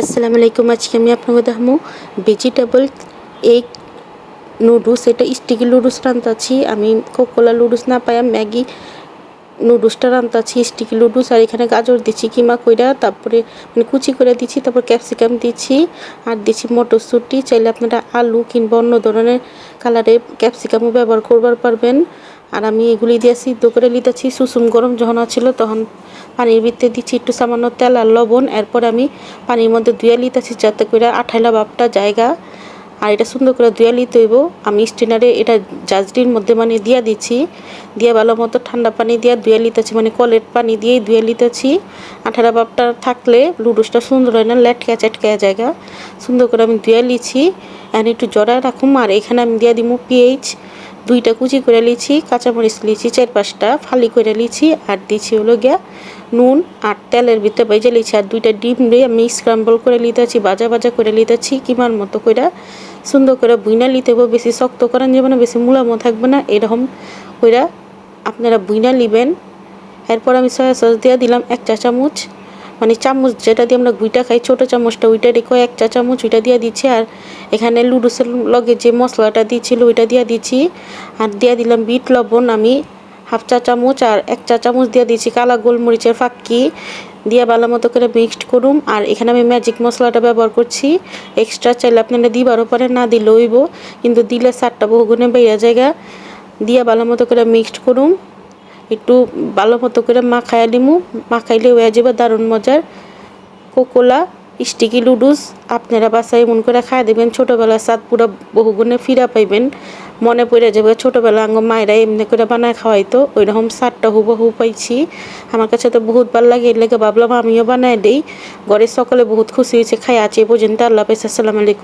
আসসালামু আলাইকুম, আজকে আমি আপনাকে দেখাবো ভেজিটেবল এগ নুডলস এটা স্টিকি নুডলস রান্তাছি আমি কোকোলা নুডলস না পাই ম্যাগি নুডলসটা রান্তাছি স্টিকি নুডলস আর এখানে গাজর দিচ্ছি, কিমা কইরা। তারপরে মানে কুচি করে দিচ্ছি, তারপর ক্যাপসিকাম দিচ্ছি। আর দিচ্ছি মটরশুঁটি। চাইলে আপনারা আলু কিংবা অন্য ধরনের কালারে ক্যাপসিকামও ব্যবহার করবার পারবেন। আর আমি এগুলি দিয়ে সিদ্ধ করে লিতেছি সুসুম গরম যখন ছিল তখন পানির ভিতরে দিচ্ছি একটু সামান্য তেল আর লবণ। এরপর আমি পানির মধ্যে ধুয়ে লিতেছি যাতে করে আঠাইলা ভাবটা জায়গা। আর এটা সুন্দর করে ধুয়ে লিতে হইব। আমি স্টিনারে এটা জাজরির মধ্যে মানে দিয়া দিচ্ছি। দিয়ে ভালো মতো ঠান্ডা পানি দিয়ে ধুয়ে লিতেছি মানে কলের পানি দিয়েই ধুয়ে লিতেছি আঠারা বাপটা থাকলে লুডুসটা সুন্দর হয় না লেটকা চেটকা জায়গা। সুন্দর করে আমি ধুয়ে এখন একটু জড়ায় রাখুম। আর এখানে আমি দিয়ে দিব পিএইচ দুইটা কুচি করে লিছি কাঁচামরিচ লিছি চার পাঁচটা ফালি করে লিছি আর দিছি হলো গিয়া নুন আর তেলের ভিতরে বেজে লিছি আর দুইটা ডিম দিয়ে আমি স্ক্রাম্বল করে লিতেছি বাজা বাজা করে লিতেছি, কিমার মতো করে সুন্দর করে বুইনা লিতে বেশি শক্ত করেন যাবে না, বেশি মুলামো থাকবে না, এরকম কইরা আপনারা বুইনা লিবেন। এরপর আমি সয়া সস দিয়ে দিলাম এক চা চামচ মানে চামচ যেটা দিয়ে আমরা গুইটা খাই, ছোটো চামচটা, ওইটা রেখে এক চা চামচ ওইটা দিয়ে দিচ্ছি। আর এখানে লুডুসের লগে যে মশলাটা দিয়েছিল, ওইটা দিয়ে দিচ্ছি। আর দিয়ে দিলাম বিট, লবণ, আমি হাফ চা চামচ আর এক চা চামচ দিয়ে দিচ্ছি কালা গোলমরিচের ফাঁকি। দিয়ে ভালো মতো করে মিক্সড করুম। আর এখানে আমি ম্যাজিক মশলাটা ব্যবহার করছি। এক্সট্রা চাইলে আপনারা দিবারও পারে না দিলেও হইব। কিন্তু দিলে সারটা বহুগুণে বেড়ে জায়গা দিয়ে ভালো মতো করে মিক্সড করুম। একটু ভালো মতো করে মাখাইয়া লিমু মাখাইলে হয়ে যাবে দারুণ মজার। কোকোলা, স্টিকি লুডুস আপনারা বাসায় মন করে খাই দেবেন, ছোটোবেলার স্বাদ পুরো বহুগুণে ফিরা পাইবেন। মনে পড়ে যাবে ছোটোবেলা আঙ্গ মায়েরা এমনি করে বানায় খাওয়াইতো ওই রকম স্বাদটা হুবহু পাইছি। আমার কাছে তো বহুত ভালো লাগে, এর লেগে ভাবলাম আমিও বানাই দিই। ঘরের সকলে বহুত খুশি হয়েছে খাই আছে এ পর্যন্ত। আল্লাহ পাইস আসসালামু আলাইকুম।